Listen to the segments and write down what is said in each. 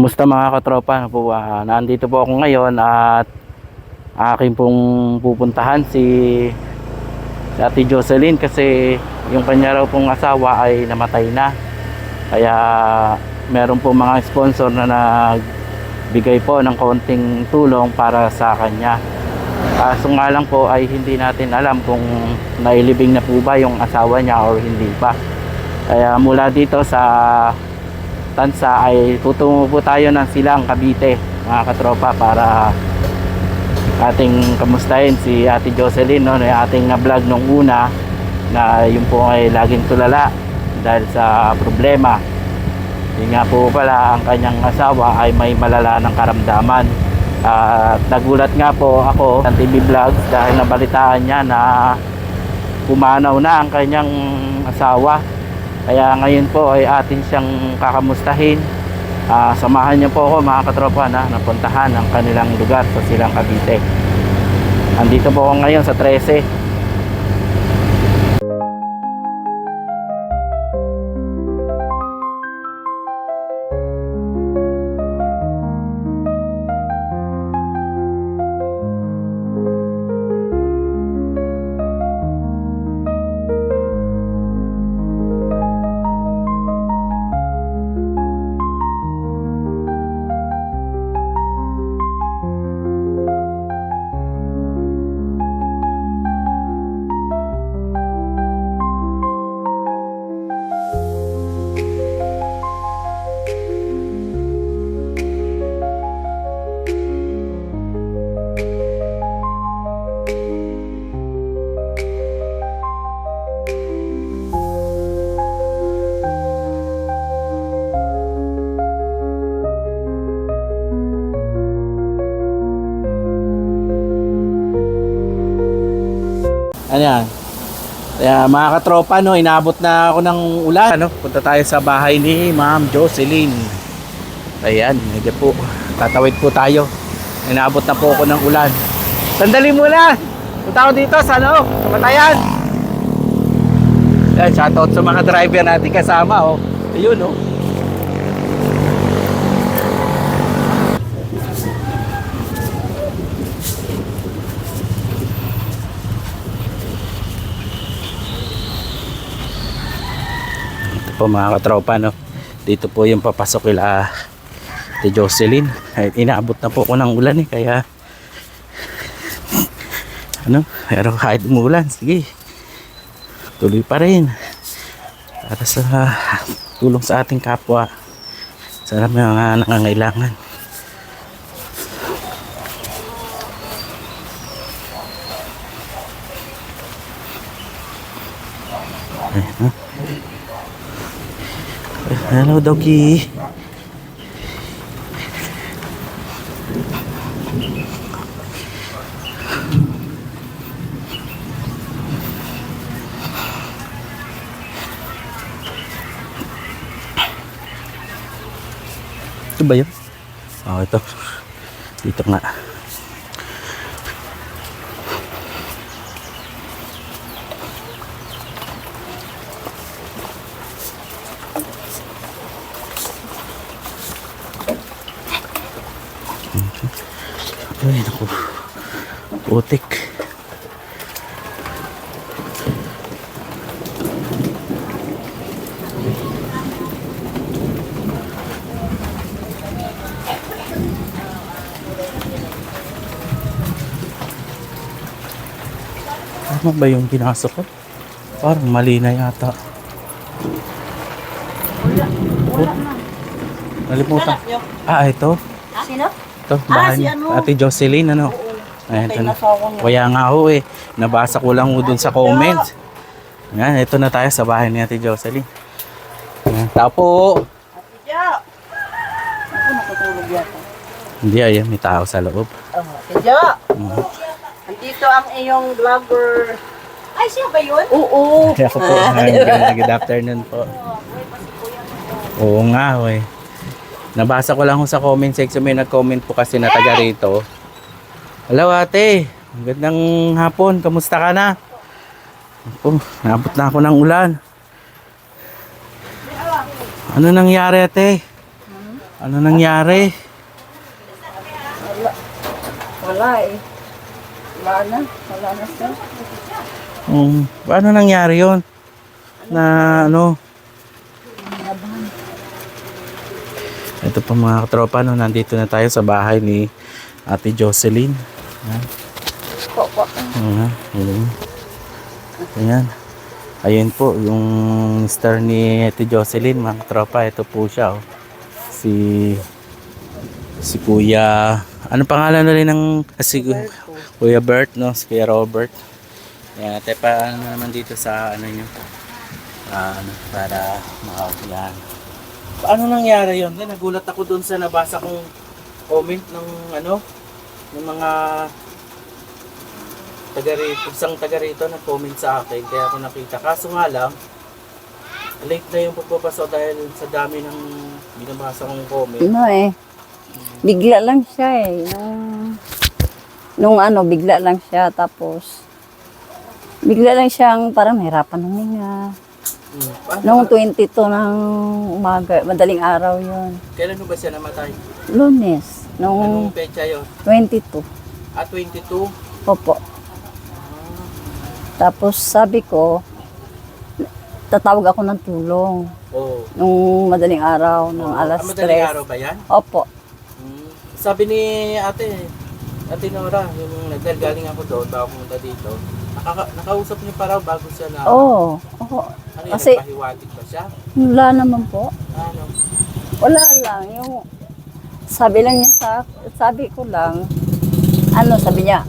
Kamusta mga katropa po? ah, nandito po ako ngayon at aking pong pupuntahan si, si Ate Jocelyn kasi yung kanya raw pong asawa ay namatay na. Kaya meron po mga sponsor na nagbigay po ng konting tulong para sa kanya. Kaso nga lang po ay hindi natin alam kung nailibing na po ba yung asawa niya or hindi pa. Kaya mula dito sa Tansa ay tutungo po tayo ng Silang Cavite mga katropa para ating kamustahin si Ate Jocelyn no, yung ating na-vlog nung una na yun po ay laging tulala dahil sa problema. Yun nga po pala ang kanyang asawa ay may malala ng karamdaman. At nagulat nga po ako sa TV vlogs dahil nabalitaan niya na pumanaw na ang kanyang asawa kaya ngayon po ay atin siyang kakamustahin. Ah, samahan niyo po ako mga katropa na napuntahan ang kanilang lugar sa Silang Cavite. Andito po ako ngayon sa 13. Kaya mga katropa, no, inabot na ako ng ulan. Ano, punta tayo sa bahay ni Ma'am Jocelyn. Ayan, medyo po. Tatawid po tayo. Inabot na po ako ng ulan. Sandali muna! Punta ako dito sa ano, sa Batayan. Yan, shoutout sa mga driver natin kasama, oh. Ayun, oh. Po mga katropa no. Dito po yung papasok kila Ate Jocelyn. Ay, inaabot na po ako ng ulan eh. Kaya ano, pero kahit umulan, sige. Tuloy pa rin. Para sa tulong sa ating kapwa. Sa mga nangangailangan. Ayan, no? Doggy. Ito ba yun? Oh, ito. Dito nga. Putik. Tama ba yung pinasok ko? Parang mali na yata. Oh, nalimutan. Ah, ito. Sino? Ito, bahay si ni ano? Ate Jocelyn, ano? Ayan, ito na. Kaya nga ho eh. Nabasa ko lang ho dun sa comments. Ayan, ito na tayo sa bahay ni Ate Jocelyn. Ayan, tao po. Tidya! Ako natutulog yata. Hindi, ayan, may tao sa loob. Oh, Tidya! Mhm. Andito ang iyong vlogger. Ay, siya ba yun? Oo. Kaya ako po, ayan, good afternoon po. Oo nga, eh. Nabasa ko lang ho sa comment section, may nag-comment po kasi na taga rito. Hello ate, magandang hapon, kamusta ka na? Oh, nabot na ako ng ulan. Ano nangyari ate? Ano nangyari? Wala. Wala eh. Wala na. Wala na siya. Um, paano nangyari yon? Na ano? Ito po mga katropa, no, nandito na tayo sa bahay ni Ate Jocelyn. Ayan. Po, po. Ayan. Ayan. Ayan. Ayun po, yung mister ni Ate Jocelyn, mga katropa, ito po siya. Oh. Si si Kuya, ano pangalan na rin ng ah, si Kuya Bert, no? Si Kuya Robert. Ayan, ate pa ano naman dito sa ano nyo. Ah, ano, para makakuyan. Paano nangyari yun? Then, nagulat ako dun sa nabasa kong comment ng ano, ng mga taga rito, isang taga rito na comment sa akin kaya ako nakita. Kaso nga lang, late na yung pagpapasok dahil sa dami ng binabasa kong comment. Ano eh. Bigla lang siya eh. Nung, nung ano, bigla lang siya. Tapos, bigla lang siyang parang nahirapan huminga. Mm. Paano- Nung 22 ng umaga, madaling araw yon Kailan mo ba siya namatay? Lunes. Anong Nung pecha yun? 22. At 22? Opo. Tapos sabi ko, tatawag ako ng tulong. Oo. Nung madaling araw, ng alas Ah, madaling 3. araw ba yan? Opo. Mm. Sabi ni ate, ate Nora, yung dahil galing ako doon, bago pumunta dito, nakaka, nakausap niyo pa raw bago siya na, Oo. Oo. ano yun, kasi- nagpahiwatig ba siya? Wala naman po. Ano? Wala lang. Yung sabi lang niya sa sabi ko lang, ano sabi niya,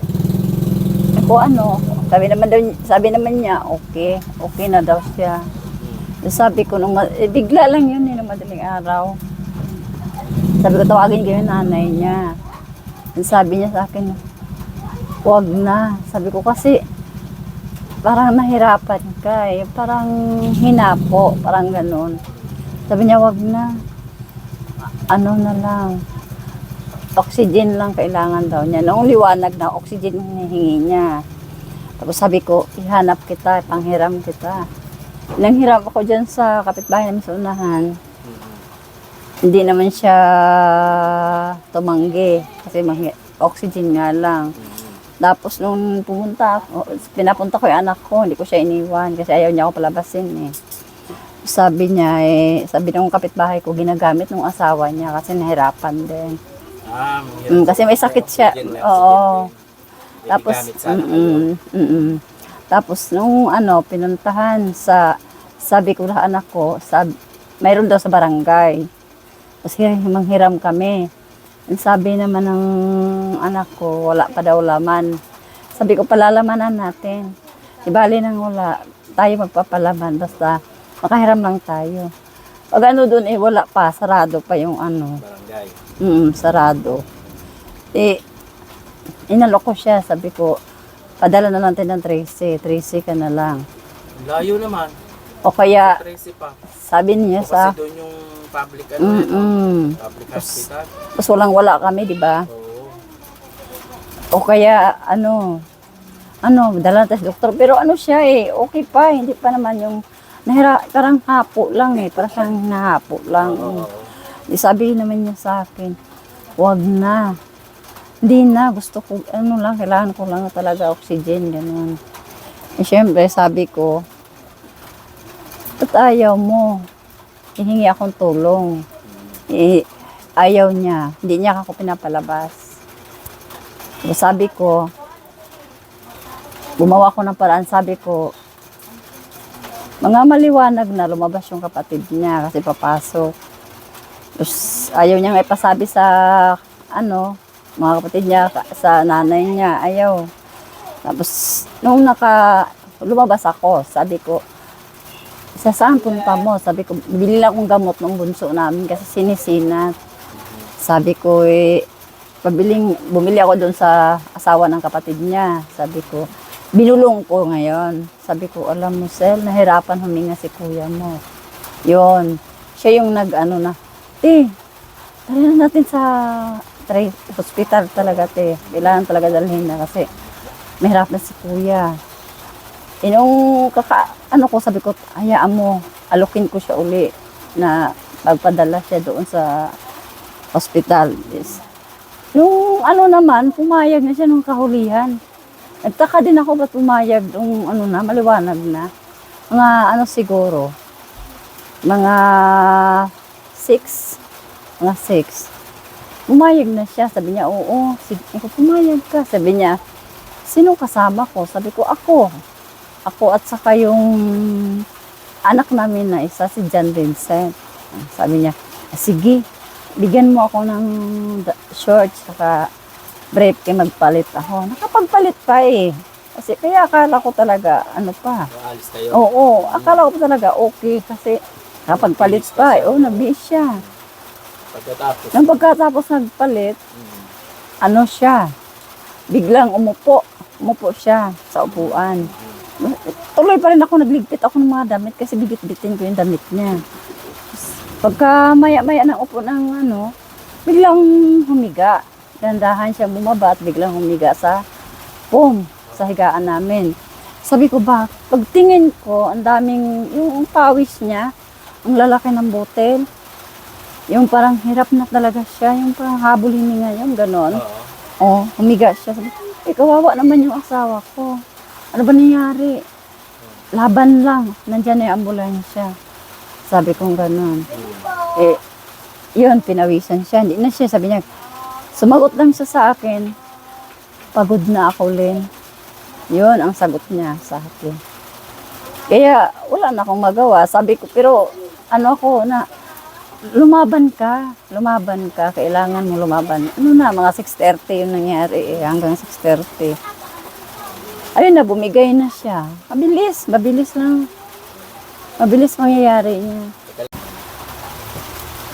ako ano, sabi naman daw, sabi naman niya, okay, okay na daw siya. Sabi ko, nung, eh, bigla lang yun, eh, nung madaling araw. Sabi ko, tawagin yung nanay niya. Ang Sabi niya sa akin, huwag na. Sabi ko, kasi, parang nahirapan ka eh. Parang hinapo, parang ganun. Sabi niya, wag na. Ano na lang. Oxygen lang kailangan daw niya. Noong liwanag na, oxygen hinihingi niya. Tapos sabi ko, ihanap kita, panghiram kita. Nanghiram ako dyan sa kapitbahay namin sa unahan. Hindi naman siya tumanggi kasi oxygen nga lang. Tapos nung pumunta ako, pinapunta ko yung anak ko, hindi ko siya iniwan kasi ayaw niya ako palabasin eh. Sabi niya eh, sabi ng kapitbahay ko, ginagamit ng asawa niya kasi nahirapan din. Ah, Mm, kasi may sakit siya. Oo. Tapos, mm mm Tapos, nung ano, pinuntahan sa, sabi ko sa anak ko, sab, mayroon daw sa barangay. Tapos, hir- manghiram kami. Ang sabi naman ng anak ko, wala pa daw laman. Sabi ko, palalamanan natin. Di bali nang wala, tayo magpapalaman. Basta, makahiram lang tayo. Pag ano doon, eh, wala pa, sarado pa yung ano. Barangay. Mm, sarado. Eh, inalok ko siya. Sabi ko, padala na natin ng Tracy. Tracy ka na lang. Layo naman. O kaya, Tracy pa. sabi niya O sa, kasi doon yung public ano, mm mm public hospital. Tapos walang wala kami, di ba? Oo. O kaya, ano, ano, dala natin sa doktor. Pero ano siya eh, okay pa. Hindi pa naman yung, nahira, parang hapo lang eh. Parang siyang nahapo lang. Oo. Di sabi naman niya sa akin, wag na. Hindi na, gusto ko, ano lang, kailangan ko lang talaga oxygen, ganun. Eh, syempre, sabi ko, ba't ayaw mo? Hihingi akong tulong. Eh, ayaw niya. Hindi niya ako pinapalabas. So, sabi ko, gumawa ko ng paraan. Sabi ko, mga maliwanag na lumabas yung kapatid niya kasi papasok. Tapos ayaw niya nga ipasabi sa ano, mga kapatid niya, sa nanay niya, ayaw. Tapos nung naka lumabas ako, sabi ko, sa saan punta mo? Sabi ko, bili lang akong gamot ng bunso namin kasi sinisinat. Sabi ko, eh, pabiling, bumili ako doon sa asawa ng kapatid niya. Sabi ko, binulong ko ngayon. Sabi ko, alam mo, Sel, nahirapan huminga si kuya mo. Yon Siya yung nag-ano na, eh, tara na natin sa tra- hospital talaga, te. Kailangan talaga dalhin na kasi mahirap si kuya. Eh, nung kaka, ano ko, sabi ko, hayaan mo, alukin ko siya uli na magpadala siya doon sa hospital. Yes. Nung ano naman, pumayag na siya nung kahulihan. Nagtaka din ako ba't pumayag nung ano na, maliwanag na. Mga ano siguro, mga six, mga six. Pumayag na siya. Sabi niya, oo. Sige, pumayag ka. Sabi niya, sino kasama ko? Sabi ko, ako. Ako at saka yung anak namin na isa, si John Vincent. Sabi niya, sige, bigyan mo ako ng shorts, saka brief, kay magpalit ako. Nakapagpalit pa eh. Kasi kaya akala ko talaga, ano pa. Aalis tayo. Oo, akala ko talaga okay kasi kapagpalit pa, eh, oh, nabis siya. Pagkatapos. Nang pagkatapos nagpalit, mm, ano siya, biglang umupo. Umupo siya sa upuan. Tuloy pa rin ako, nagligpit ako ng mga damit kasi bigit-bitin ko yung damit niya. Pagka maya-maya ng upo ng ano, biglang humiga. Dandahan siya bumaba at biglang humiga sa pom, sa higaan namin. Sabi ko ba, pagtingin ko, ang daming, yung pawis niya, ang lalaki ng botel. Yung parang hirap na talaga siya, yung parang habol hininga yung ganon. Oo. Oh, humiga siya. Sabi, eh, kawawa naman yung asawa ko. Ano ba nangyari? Laban lang. Nandyan na yung ambulansya. Sabi kong ganun. Eh, yun, pinawisan siya. Hindi na siya. Sabi niya, sumagot lang siya sa akin. Pagod na ako, Len. Yun ang sagot niya sa akin. Kaya, wala na akong magawa. Sabi ko, pero, ano ako, na, lumaban ka, lumaban ka, kailangan mo lumaban. Ano na, mga 6.30 yung nangyari eh, hanggang 6.30. Ayun na, bumigay na siya. Mabilis, mabilis lang. Mabilis mangyayari niya.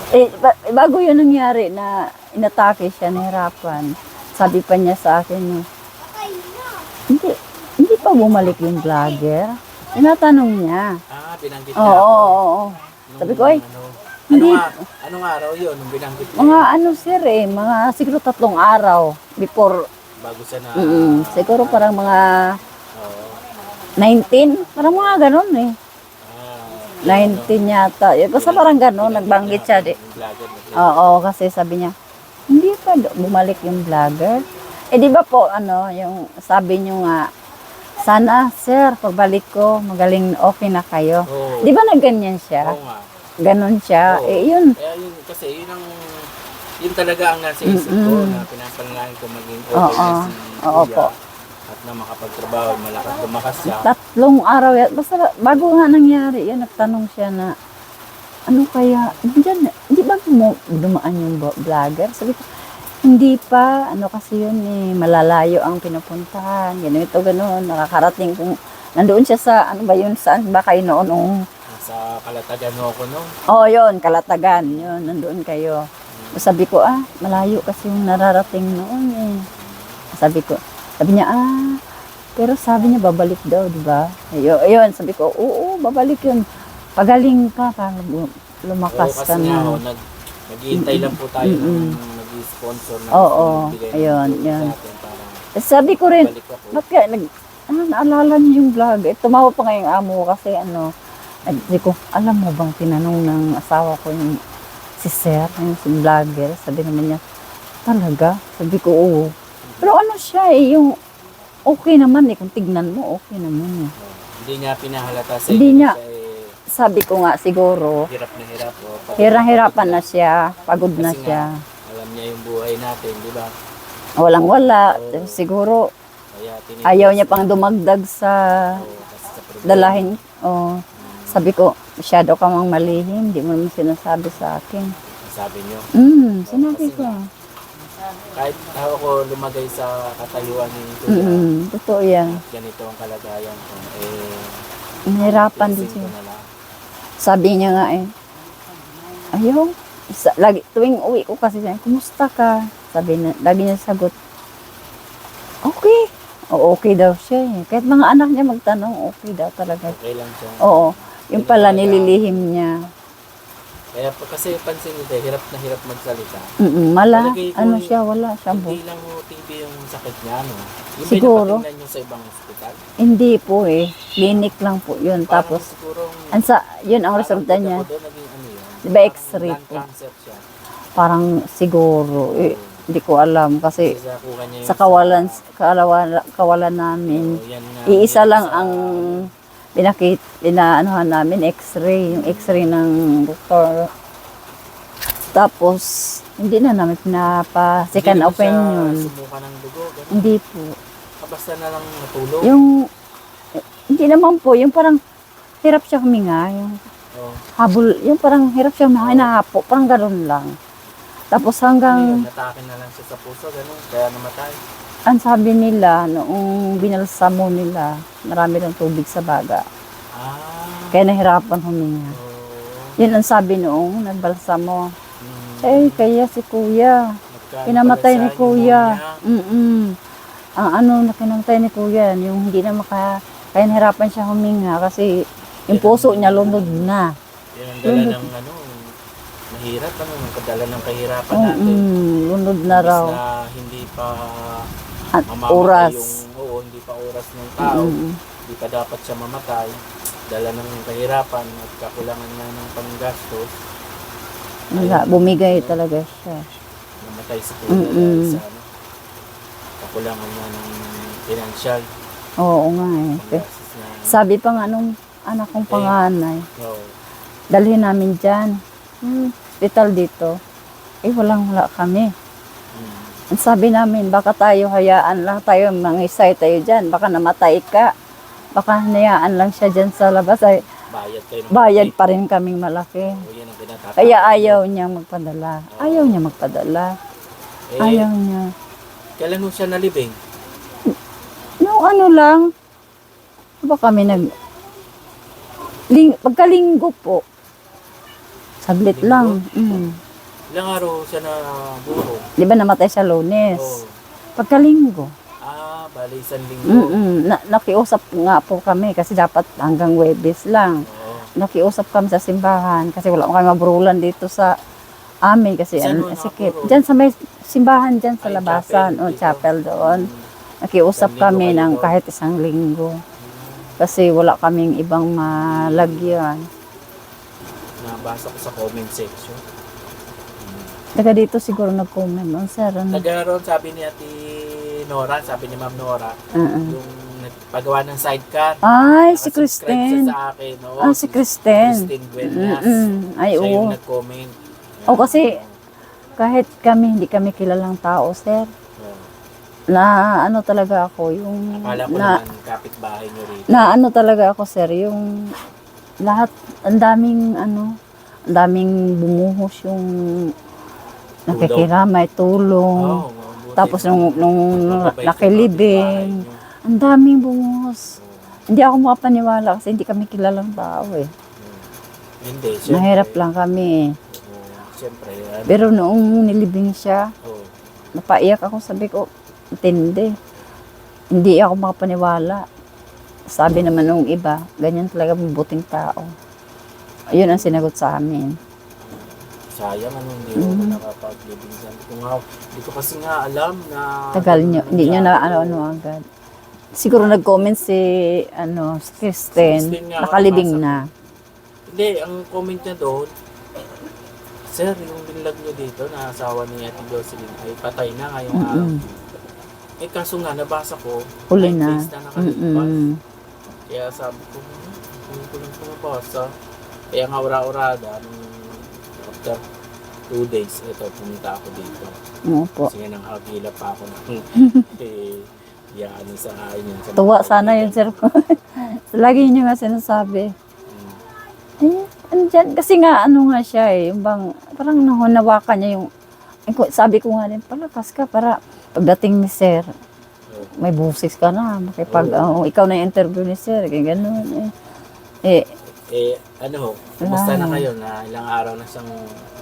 Eh, ba- bago yun nangyari na inatake siya, nahirapan. Sabi pa niya sa akin, no, hindi, hindi pa bumalik yung vlogger. Tinatanong niya. Ah, binanggit niya oo, ako. oo, oo. Nung Sabi ko, ay, ano, hindi. Ano nga, anong araw yun? Nung binanggit niya. Mga ano sir eh, mga siguro tatlong araw before, Bago siya na. mm, siguro parang mga Oo. 19, parang mga ganun eh. Ah, 19 yata. Eh, Basta parang ganun, nagbanggit siya. Di. Oo, kasi sabi niya, hindi pa bumalik yung vlogger. Eh di ba po, ano, yung sabi niyo nga, sana sir, pagbalik ko, magaling okay na kayo. Oo. Di ba nagganyan siya? Oo nga. Ganon siya. Oo. Eh yun, Kaya yun, kasi yun ang, yun talaga ang nasa isip ko Mm-mm. na pinapanalangin ko maging okay Oo. na si Oo po. At na makapagtrabaho, malakas lumakas siya. tatlong araw yan. Basta bago nga nangyari yan, nagtanong siya na, ano kaya, dyan, hindi ba mo dumaan yung vlogger? Sabi ko, hindi pa, ano kasi yun eh, malalayo ang pinupuntahan, ganito, gano'n, nakakarating kung, nandoon siya sa, ano ba yun, saan ba kayo noon? Oh, Sa kalatagan mo ako no. oh yun, Kalatagan, yun, nandoon kayo. Sabi ko, ah, malayo kasi yung nararating noon eh. Sabi ko, sabi niya, ah, pero sabi niya, babalik daw, di ba? Ayun, ayun, sabi ko, oo, babalik yun. Pagaling ka, para lu- Oo, lumakas kasi ka na. ho, nag, naghihintay lang po tayo Mm-mm. ng nag-sponsor na Oo, ng ayun, yun. para Sabi ko rin, kaya, nag, ah, naalala niyo yung vlog. Eh, tumawa pa nga yung amo kasi ano, sabi ko, alam mo bang tinanong ng asawa ko yung si Sir, yung si vlogger, sabi naman niya, talaga? Sabi ko, oo. Pero ano siya eh, yung okay naman eh, kung tignan mo, okay naman eh. Hindi niya pinahalata sa Hindi niya. siya eh, Sabi ko nga siguro, hirap na hirap. O, pagod hirang-hirapan na siya, pagod na Kasi siya. Alam niya yung buhay natin, di ba? Walang-wala, siguro Kaya ayaw niya pang dumagdag sa kasi sa dalahin. Oh, sabi ko, masyado ka mang malihim, di mo naman sinasabi sa akin. Sabi niyo. Mm, sinabi ko. Kahit ako lumagay sa katayuan ni Kuya, Mm, totoo yan. ganito ang kalagayan ko. Eh, Nahirapan din ko siya. Sabi niya nga eh, ayaw. Sa, lagi, tuwing uwi ko kasi siya, kumusta ka? Sabi na, lagi niya sagot, okay. O okay daw siya eh. Kahit mga anak niya magtanong, okay daw talaga. Okay lang siya. Oo. Yung pala nililihim niya. Kaya pa- kasi pansin nito, hirap na hirap magsalita. Mm mala, Palagay ko ano yung- siya, wala siyang bu- Hindi lang ho TV yung sakit niya, no? Yung Siguro. Siguro. niyo sa ibang hospital. Hindi po eh. Clinic lang po yun. Parang Tapos, siguro, Ang sa, yun ang resulta niya. doon, naging ano yun, Di ba parang x-ray po? cancer siya. Parang siguro, eh, hindi ko alam kasi Kasi nakuha niya yung sa kawalan, kawalan, kawalan namin, yan nga, iisa yan lang sa- ang pinakit, pinaanuhan namin, x-ray, yung x-ray ng doktor. Tapos, hindi na namin pinapa second Hindi opinion. Sumuka ng dugo. ganun. Hindi po. Basta na lang natulog. Yung, eh, hindi naman po, yung parang hirap siya huminga, yung Oo. habol, yung parang hirap siya huminga, hinahapo, parang ganun lang. Tapos hanggang, Ngayon, natake na lang siya sa puso, gano'n. Kaya namatay. Ang sabi nila, noong binalsamo nila, marami ng tubig sa baga. Ah. Kaya nahirapan huminga. Oo. Yun ang sabi noong nagbalsamo. Mm. Eh, kaya si kuya, pinamatay ni kuya. pneumonia. Mm Ang ano na pinamatay ni kuya, yung hindi na maka, kaya nahirapan siya huminga kasi yung puso niya lunod na. Yan ang dala ng ano, mahirap ano, ang kadala ng kahirapan natin. Mm, lunod na raw. na hindi pa At mamamatay oras. yung, oo, hindi pa oras ng tao. Mm. Hindi pa dapat siya mamatay. Dala ng kahirapan at kakulangan nga ng panggastos. Wala, bumigay talaga siya. Namatay si kuya dahil sa ano, kakulangan nga ng financial Oo nga eh. panggastos na. Sabi pa nga nung anak kong panganay, Oo. dalhin namin dyan. Hmm, hospital dito. Eh, walang wala kami. Ang sabi namin, baka tayo hayaan lang tayo, mangisay tayo dyan. Baka namatay ka. Baka hayaan lang siya dyan sa labas. Ay, Bayad kayo ng bayad pa rin kaming malaki. O, yan ang pinatatakot. Kaya ayaw niya magpadala. Ayaw niya magpadala. Eh, Ayaw niya. kailan mo siya nalibing? No, ano lang. Ba kami nag... Ling, pagkalinggo po. Saglit Linggo? lang. Mm. Ilang araw siya na buro? Di ba namatay sa lunes? Oo. Pagkalinggo. Ah, bali isang linggo. Mm na, nakiusap nga po kami kasi dapat hanggang Webes lang. Oo. Nakiusap kami sa simbahan kasi wala kami maburulan dito sa amin kasi Saan mo sikip. Diyan sa may simbahan diyan sa Ay, labasan chapel o dito. chapel doon. Mm. Nakiusap Isang linggo kami kayo ng kahit isang linggo. Kasi wala kaming ibang malagyan. Nabasa ko sa comment section. Taga dito siguro nag-comment on sir. Ano? Nagkaroon sabi ni Ate Nora, sabi ni Ma'am Nora, Uh-uh. yung nagpagawa ng sidecar. Ay, si Kristen. sa akin. Oo, Ah, si Kristen. Kristen Buenas. Mm-mm. Ay, Siya yung oo. nag-comment. Oh, kasi- Kahit kami, hindi kami kilalang tao, sir. Oo. Na ano talaga ako, yung Akala ko na, naman kapitbahay niyo rito. na ano talaga ako, sir, yung lahat, ang daming ano, ang daming bumuhos yung nakikiramay, tulong. Mabuti. Tapos nung, nung nakilibing, ang daming. Oo. Hindi ako makapaniwala kasi hindi kami kilalang tao eh. Hindi, syempre. Nahirap lang kami eh. Siyempre, ano, Pero noong nilibing siya, oo. napaiyak ako, sabi ko, matindi. Hindi ako makapaniwala. Sabi naman nung iba, ganyan talaga mabuting tao. Ayun ang sinagot sa amin. Sayang ano, hindi ako Mm. nakapag-living sa Kung nga, hindi ko kasi nga alam na... Tagal nyo, hindi nyo na ano-ano agad. Siguro nag-comment si, ano, si Kristen, Si nakalibing na. Hindi, ang comment niya doon, Sir, yung binlag niyo dito na asawa ni Ate Jocelyn ay patay na ngayong araw. Mm-mm. Eh kaso nga, nabasa ko, Huli na. na nakalipas. Mm-mm. Kaya sabi ko, hmm, hindi ko lang pumapasa. Kaya nga ura-urada, nung after two days, ito, pumunta ako dito. Opo. Kasi nga nang hagila pa ako ng eh, yan sa inyo. Sa Tuwa sana yun, sir. Lagi nyo nga sinasabi. Mm. Eh, andyan. Kasi nga, ano nga siya eh, yung bang, parang nahunawakan niya yung, eh, sabi ko nga din, palakas ka para pagdating ni sir, Oo. may busis ka na, makipag, Oo. oh, ikaw na yung interview ni sir, kaya ganun eh. Eh, Eh, ano ho, kumusta na kayo na ilang araw na siyang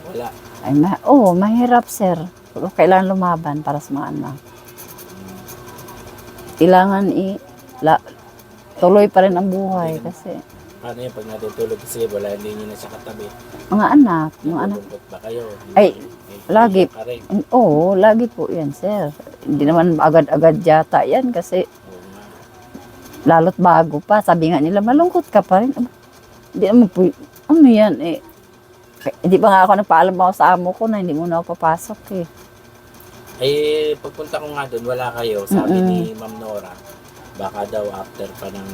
wala? ay, ma oh, mahirap sir. Pero kailangan lumaban para sa mga anak. Kailangan i, la, tuloy pa rin ang buhay kasi Paano yun pag natutulog kasi wala, hindi niyo na siya katabi. mga anak, mga anak, Nalulungkot ba kayo? Ay, Eh, lagi. ka rin. Oo, lagi po yan, sir. Hindi naman agad-agad yata yan kasi Oo nga. lalot bago pa. Sabi nga nila, malungkot ka pa rin. Aba, Hindi naman po, ano yan eh. Hindi pa nga ako nagpaalam ako sa amo ko na hindi muna ako papasok eh. Eh, pagpunta ko nga doon, wala kayo. Sabi Mm-mm. ni Ma'am Nora, baka daw after pa ng,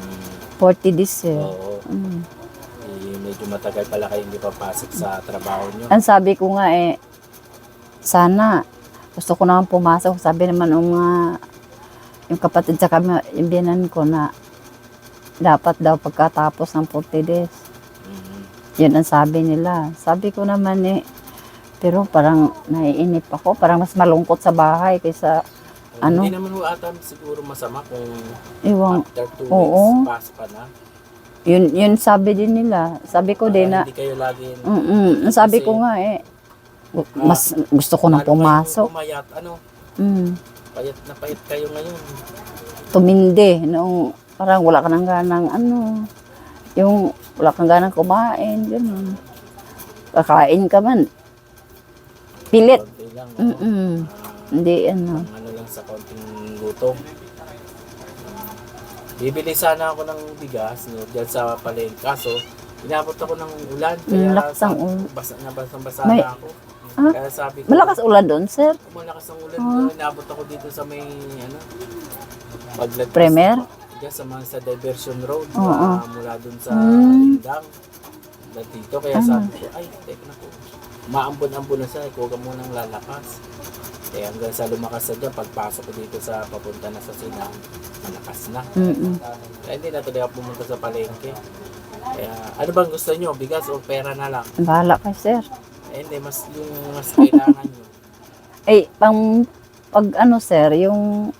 40 days eh. oo, Mm. eh, medyo matagal pala kayo hindi papasok sa trabaho nyo. Ang sabi ko nga eh, sana, gusto ko naman pumasok. Sabi naman ng mga, yung kapatid sa kami, yung biyanan ko na dapat daw pagkatapos ng 40 days. Yun ang sabi nila. Sabi ko naman eh, pero parang naiinip ako. Parang mas malungkot sa bahay kaysa, Ano? Hindi naman ho ata siguro masama kung iwang, after two Oo. weeks, pasok ka na. yun, yun sabi din nila. Sabi ko din na, Hindi kayo lagi mm ang sabi Kasi- ko nga eh, mas gusto ko nang pumasok. Pumayat, ano, Mm. payat na payat kayo ngayon. tumindi nung parang wala ka nang ganang ano yung wala kang ganang kumain ganun kakain ka man pilit? Mm-mm. Ah, hindi ano ano lang sa konting gutom. Bibili sana ako ng bigas no, dyan sa palengke. Kaso, inabot ako ng ulan. Kaya Mm, lakas ang sabi- ulan. Basa na basa, May- na ako. Ah, Kaya sabi ko, malakas ulan doon sir malakas ang ulan. Ah. Inabot ako dito sa may, ano, paglagpas. Premier? Dyan sa mga sa diversion road. Oo. ah, mula dun sa Mm. Indang. Na dito. Kaya sabi ko, ay, teka na po. Maambon-ambon na siya. Huwag ka munang lalakas. Kaya hanggang sa lumakas na dyan, pagpasok ko dito sa papunta na sa Sinang, malakas na. Mm-mm. Kaya hindi na tuloy ako pumunta sa palengke. Kaya, ano bang gusto nyo? Bigas o pera na lang? bahala ka sir Eh, hindi, mas, yung mas kailangan nyo. ay pang pag ano sir yung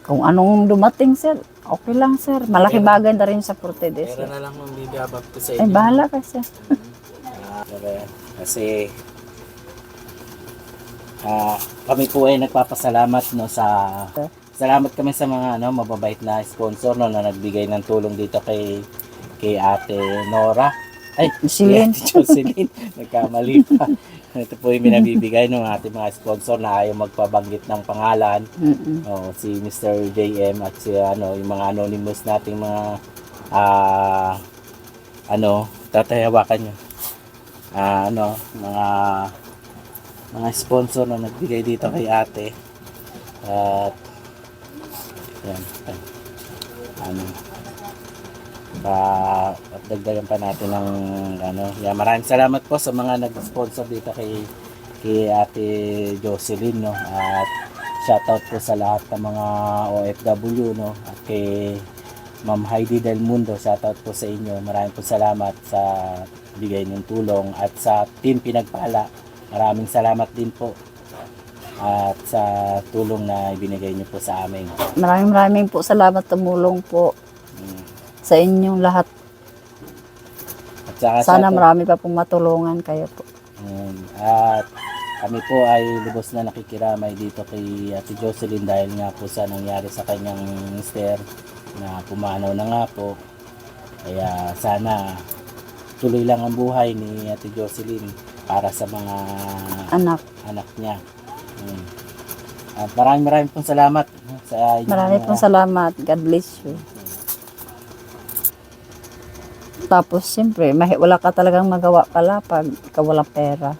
kung anong dumating sir okay lang sir malaki bagay na rin sa 40 days Pera na lang ang bibiyabab ko sa ay inyo. bahala ka sir Ah, kaya- kasi ah, kami po ay nagpapasalamat no sa salamat kami sa mga ano mababait na sponsor no na nagbigay ng tulong dito kay kay Ate Nora. Ay, Si kay Lynn. Ate Jocelyn. Nagkamali pa. Ito po yung binabibigay ng ating mga sponsor na ayaw magpabanggit ng pangalan. Mm-mm. Oh, si Mr. JM at si ano, yung mga anonymous nating mga ah ano, tatayawakan nyo. Ah, ano, mga mga sponsor na nagbigay dito kay ate. At yan. Ano, pa at dagdagan pa natin ng ano, yeah, maraming salamat po sa mga nag-sponsor dito kay kay Ate Jocelyn no? At shoutout po sa lahat ng mga OFW no? At kay Ma'am Heidi Del Mundo shoutout po sa inyo. Maraming po salamat sa bigay ng tulong at sa team pinagpala. Maraming salamat din po at sa tulong na ibinigay niyo po sa amin. Maraming maraming po salamat tumulong po. Sa inyong lahat at saka Sana shoutout- marami pa pong matulungan kayo po. Mm, At kami po ay lubos na nakikiramay dito kay Ate Jocelyn dahil nga po sa nangyari sa kanyang mister na pumanaw na nga po. Kaya sana tuloy lang ang buhay ni Ate Jocelyn para sa mga Anak, anak niya. Mm. At maraming maraming pong salamat sa inyong marami mga- pong salamat. God bless you. Tapos, siyempre, wala ka talagang magawa pala pag ikaw walang pera.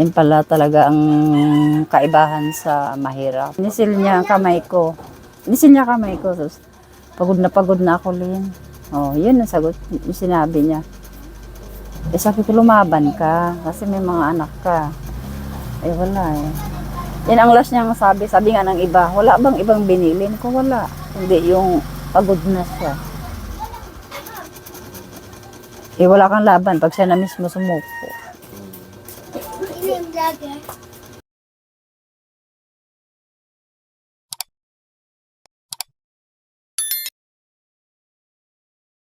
Yan pala talaga ang kaibahan sa mahirap. Nisil niya ang kamay ko. Nisil niya kamay ko. Tapos, pagod na pagod na ako, Lin. Oh, yun ang sagot, yung sinabi niya. Eh, sabi ko, lumaban ka. Kasi may mga anak ka. Eh, wala eh. Yan ang last niyang sabi. Sabi nga ng iba, wala bang ibang binilin ko? Wala. Hindi yung pagod na siya. Eh, wala kang laban pag siya na mismo sumuko. Mm.